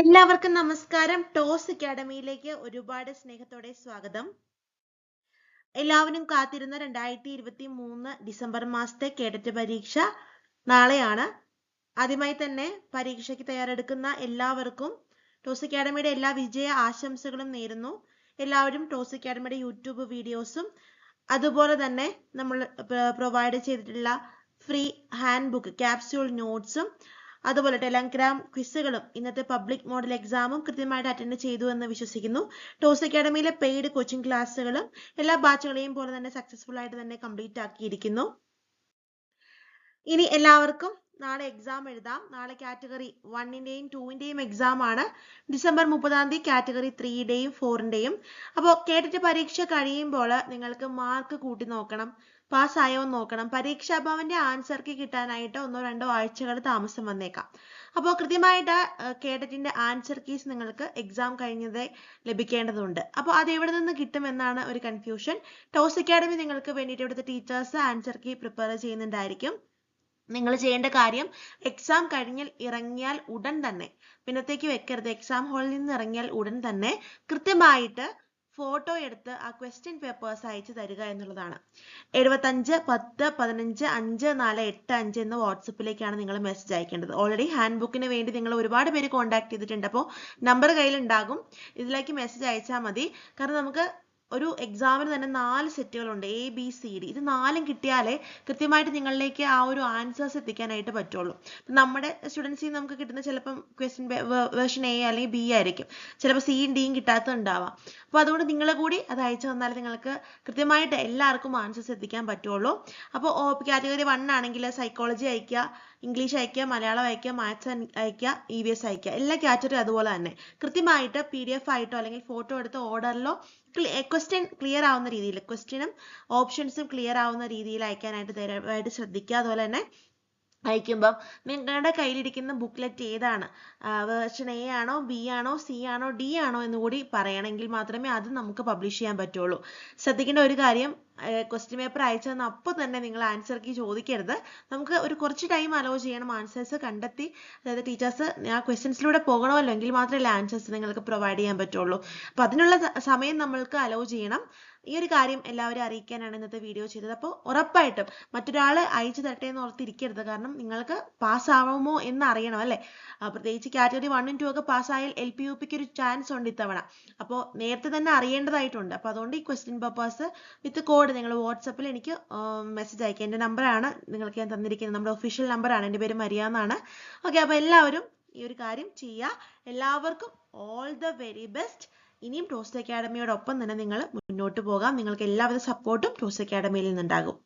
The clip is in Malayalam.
എല്ലാവർക്കും നമസ്കാരം. ടോസ് അക്കാഡമിയിലേക്ക് ഒരുപാട് സ്നേഹത്തോടെ സ്വാഗതം. എല്ലാവരും കാത്തിരുന്ന രണ്ടായിരത്തി ഇരുപത്തി മൂന്ന് ഡിസംബർ മാസത്തെ കേഡറ്റ് പരീക്ഷ നാളെയാണ്. ആദ്യമായി തന്നെ പരീക്ഷയ്ക്ക് തയ്യാറെടുക്കുന്ന എല്ലാവർക്കും ടോസ് അക്കാഡമിയുടെ എല്ലാ വിജയ ആശംസകളും നേരുന്നു. എല്ലാവരും ടോസ് അക്കാഡമിയുടെ യൂട്യൂബ് വീഡിയോസും അതുപോലെ തന്നെ നമ്മൾ പ്രൊവൈഡ് ചെയ്തിട്ടുള്ള ഫ്രീ ഹാൻഡ് ബുക്ക് ക്യാപ്സ്യൂൾ നോട്ട്സും അതുപോലെ ടെലഗ്രാം ക്വിസുകളും ഇന്നത്തെ പബ്ലിക് മോഡൽ എക്സാമും കൃത്യമായിട്ട് അറ്റൻഡ് ചെയ്തു എന്ന് വിശ്വസിക്കുന്നു. ടോസ് അക്കാഡമിയിലെ പെയ്ഡ് കോച്ചിങ് ക്ലാസ്സുകളും എല്ലാ ബാച്ചുകളെയും പോലെ തന്നെ സക്സസ്ഫുൾ ആയിട്ട് തന്നെ കംപ്ലീറ്റ് ആക്കിയിരിക്കുന്നു. ഇനി എല്ലാവർക്കും നാളെ എക്സാം എഴുതാം. നാളെ കാറ്റഗറി വണ്ണിന്റെയും ടൂവിന്റെയും എക്സാം ആണ്. ഡിസംബർ മുപ്പതാം തീയതി കാറ്റഗറി ത്രീയുടെയും ഫോറിന്റെയും അപ്പോൾ കേട്ടിട്ട് പരീക്ഷ കഴിയുമ്പോൾ നിങ്ങൾക്ക് മാർക്ക് കൂട്ടി നോക്കണം. പാസ്സായോ നോക്കണം. പരീക്ഷാ ഭവന്റെ ആൻസർക്ക് കിട്ടാനായിട്ട് ഒന്നോ രണ്ടോ ആഴ്ചകൾ താമസം വന്നേക്കാം. അപ്പോൾ കൃത്യമായിട്ട് കേഡറ്റിന്റെ ആൻസർ കീസ് നിങ്ങൾക്ക് എക്സാം കഴിഞ്ഞതേ ലഭിക്കേണ്ടതുണ്ട്. അപ്പോൾ അത് എവിടെ നിന്ന് കിട്ടുമെന്നാണ് ഒരു കൺഫ്യൂഷൻ ടോസ് അക്കാഡമി നിങ്ങൾക്ക് വേണ്ടിയിട്ട് ഇവിടുത്തെ ടീച്ചേഴ്സ് ആൻസർ കീ പ്രിപ്പയർ ചെയ്യുന്നുണ്ടായിരിക്കും. നിങ്ങൾ ചെയ്യേണ്ട കാര്യം എക്സാം കഴിഞ്ഞാൽ ഇറങ്ങിയാൽ ഉടൻ തന്നെ പിന്നത്തേക്ക് വെക്കരുത്. എക്സാം ഹാളിൽ നിന്ന് ഇറങ്ങിയാൽ ഉടൻ തന്നെ കൃത്യമായിട്ട് ഫോട്ടോ എടുത്ത് ആ ക്വസ്റ്റ്യൻ പേപ്പേഴ്സ് അയച്ചു തരിക എന്നുള്ളതാണ്. എഴുപത്തഞ്ച് പത്ത് പതിനഞ്ച് അഞ്ച് നാല് എട്ട് അഞ്ച് എന്ന വാട്സപ്പിലേക്കാണ് നിങ്ങൾ മെസ്സേജ് അയക്കേണ്ടത്. ഓൾറെഡി ഹാൻഡ് ബുക്കിന് വേണ്ടി നിങ്ങൾ ഒരുപാട് പേര് കോൺടാക്ട് ചെയ്തിട്ടുണ്ട്. അപ്പോൾ നമ്പർ കയ്യിലുണ്ടാകും. ഇതിലേക്ക് മെസ്സേജ് അയച്ചാൽ മതി. കാരണം നമുക്ക് ഒരു എക്സാമിന് തന്നെ നാല് സെറ്റുകളുണ്ട് എ ബി സി ഡി ഇത് നാലും കിട്ടിയാലേ കൃത്യമായിട്ട് നിങ്ങളിലേക്ക് ആ ഒരു ആൻസേഴ്സ് എത്തിക്കാനായിട്ട് പറ്റുള്ളൂ. നമ്മുടെ സ്റ്റുഡൻസിൽ നമുക്ക് കിട്ടുന്ന ചിലപ്പം ക്വസ്റ്റ്യൻ വേർഷൻ എ അല്ലെങ്കിൽ ബി ആയിരിക്കും. ചിലപ്പോൾ സിയും ഡിയും കിട്ടാത്തതുണ്ടാവാം. അപ്പോൾ അതുകൊണ്ട് നിങ്ങൾ കൂടി അത് അയച്ചു തന്നാൽ നിങ്ങൾക്ക് കൃത്യമായിട്ട് എല്ലാവർക്കും ആൻസേഴ്സ് എത്തിക്കാൻ പറ്റുള്ളൂ. അപ്പോൾ കാറ്റഗറി വൺ ആണെങ്കിൽ സൈക്കോളജി അയക്കുക ഇംഗ്ലീഷ് അയക്കുക മലയാളം അയക്കുക മാത്സ് അയക്കുക ഇ വി എസ് അയക്കുക. എല്ലാ കാറ്റഗറി അതുപോലെ തന്നെ. കൃത്യമായിട്ട് പി ഡി എഫ് ആയിട്ടോ അല്ലെങ്കിൽ ഫോട്ടോ എടുത്ത് ഓർഡറിലോ ക്വസ്റ്റ്യൻ ക്ലിയർ ആവുന്ന രീതിയിൽ ക്വസ്റ്റ്യനും ഓപ്ഷൻസും ക്ലിയർ ആവുന്ന രീതിയിൽ അയക്കാനായിട്ട് ദയവായിട്ട് ശ്രദ്ധിക്കുക. അതുപോലെ തന്നെ അയക്കുമ്പം നിങ്ങളുടെ കയ്യിലിരിക്കുന്ന ബുക്ക്ലെറ്റ് ഏതാണ്? വേർഷൻ എ ആണോ ബി ആണോ സി ആണോ ഡി ആണോ എന്ന് കൂടി പറയണമെങ്കിൽ മാത്രമേ അത് നമുക്ക് പബ്ലിഷ് ചെയ്യാൻ പറ്റുള്ളൂ. ശ്രദ്ധിക്കേണ്ട ഒരു കാര്യം ക്വസ്റ്റ്യൻ പേപ്പർ അയച്ചു തന്ന അപ്പോൾ തന്നെ നിങ്ങൾ ആൻസർ കീ ചോദിക്കരുത്. നമുക്ക് ഒരു കുറച്ച് ടൈം അലോ ചെയ്യണം ആൻസേഴ്സ് കണ്ടെത്തി. അതായത് ടീച്ചേഴ്സ് ആ ക്വസ്റ്റ്യൻസിലൂടെ പോകണമല്ലോ എങ്കിൽ മാത്രമേ ആൻസേഴ്സ് നിങ്ങൾക്ക് പ്രൊവൈഡ് ചെയ്യാൻ പറ്റുള്ളൂ. അപ്പോൾ അതിനുള്ള സമയം നമ്മൾക്ക് അലോ ചെയ്യണം. ഈ ഒരു കാര്യം എല്ലാവരും അറിയിക്കാനാണ് ഇന്നത്തെ വീഡിയോ ചെയ്തത്. അപ്പോൾ ഉറപ്പായിട്ടും മറ്റൊരാൾ അയച്ചു തരട്ടെ എന്ന് ഓർത്തിരിക്കരുത്. കാരണം നിങ്ങൾക്ക് പാസ്സാവുമോ എന്ന് അറിയണം അല്ലേ? പ്രത്യേകിച്ച് കാറ്റഗറി വണ്ണും ടു ഒക്കെ പാസ്സായാൽ എൽ പി യു പിക്ക് ഒരു ചാൻസ് ഉണ്ട് ഇത്തവണ. അപ്പോൾ നേരത്തെ തന്നെ അറിയേണ്ടതായിട്ടുണ്ട്. അപ്പോൾ അതുകൊണ്ട് ഈ ക്വസ്റ്റ്യൻ പേപ്പേഴ്സ് വിത്ത് കോഡ് നിങ്ങൾ വാട്സപ്പിൽ എനിക്ക് മെസ്സേജ് അയക്കുക എന്റെ നമ്പറാണ് നിങ്ങൾക്ക് ഞാൻ തന്നിരിക്കുന്നത്. നമ്മുടെ ഒഫീഷ്യൽ നമ്പറാണ്. എന്റെ പേര് മരിയ എന്നാണ് ഓക്കെ അപ്പോൾ എല്ലാവരും ഈ ഒരു കാര്യം ചെയ്യുക എല്ലാവർക്കും ഓൾ ദ വെരി ബെസ്റ്റ് ഇനിയും ടോസ്റ്റ് അക്കാഡമിയോടൊപ്പം തന്നെ നിങ്ങൾ മുന്നോട്ട് പോകാം. നിങ്ങൾക്ക് എല്ലാവിധ സപ്പോർട്ടും ടോസ്റ്റ് അക്കാഡമിയിൽ നിന്നുണ്ടാകും.